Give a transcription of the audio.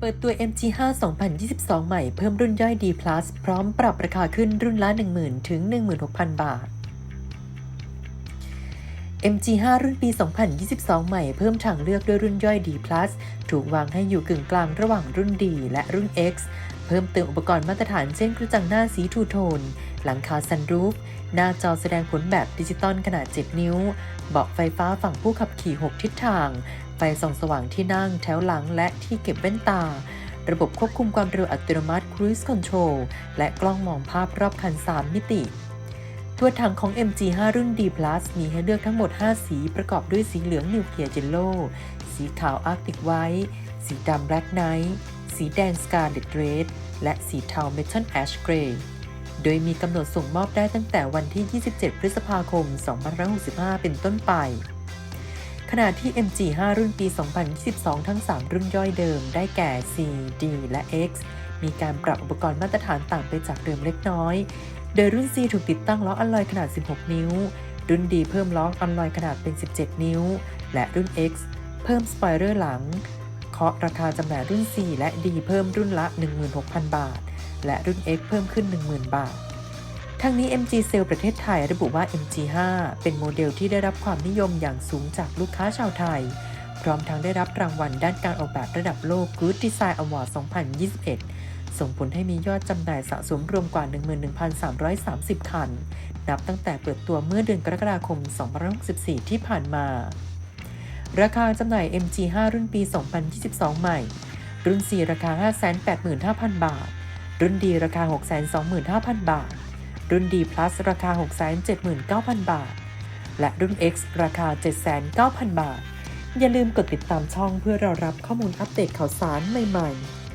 เปิดตัว MG5 2022 ใหม่เพิ่มรุ่นย่อย D+ พร้อมปรับราคาขึ้นรุ่นละ 10,000 ถึง 16,000 บาท MG5 รุ่นปี 2022 ใหม่เพิ่มทางเลือกด้วยรุ่นย่อย D+ ถูกวางให้อยู่กึ่งกลางระหว่างรุ่น D และรุ่น X เพิ่มเติมอุปกรณ์มาตรฐานเช่นกระจังหน้าสีทูโทน หลังคาซันรูฟ หน้าจอแสดงผลแบบดิจิตอลขนาด 7 นิ้ว เบาะไฟฟ้าฝั่งผู้ขับขี่ 6 ทิศทาง ไฟส่องสว่างที่นั่งแถวหลังและที่เก็บแว่นตา ระบบควบคุมความเร็วอัตโนมัติ Cruise Control และกล้องมองภาพรอบคัน 3 มิติ ตัวถังของ MG5 รุ่น D+ มีให้เลือกทั้งหมด 5 สีประกอบด้วยสีเหลืองนิวเคลียร์เยลโล สีขาว Arctic White สีดำ Black Knight สีแดง Scarlet Red และสีเทา Metal Ash Gray โดยมีกำหนดส่งมอบได้ตั้งแต่วันที่ 27 พฤษภาคม 2565 เป็นต้นไป ขณะที่ MG5 รุ่นปี 2022 ทั้ง 3 รุ่นย่อยเดิมได้แก่ C D และ X มีการปรับอุปกรณ์มาตรฐานต่างไปจากเดิมเล็กน้อย โดยรุ่น C ถูกติดตั้งล้ออัลลอยขนาด 16 นิ้ว รุ่น D เพิ่มล้ออัลลอยขนาดเป็น 17 นิ้ว และรุ่น X เพิ่มสปอยเลอร์หลัง เคาะราคาจำหน่ายรุ่น C และ D เพิ่มรุ่นละ 16,000 บาท และรุ่น X เพิ่มขึ้น 10,000 บาท ทั้งนี้ MG Sale ประเทศไทยระบุว่า MG5 เป็นโมเดลที่ได้รับความนิยมอย่างสูงจากลูกค้าชาวไทย พร้อมทั้งได้รับรางวัลด้านการออกแบบระดับโลก Good Design Award 2021 ส่งผลให้มียอดจำหน่ายสะสมรวมกว่า 11,330 คัน นับตั้งแต่เปิดตัวเมื่อเดือนกรกฎาคม2064 ที่ผ่านมา ราคาจำหน่าย MG5 รุ่นปี 2022 ใหม่ รุ่น C ราคา 585,000 บาท รุ่น D ราคา 625,000 บาท รุ่น D+ ราคา 679,000 บาท และรุ่น X ราคา 79,000 บาท อย่าลืมกดติดตามช่องเพื่อรอรับข้อมูลอัปเดตข่าวสารใหม่ ๆ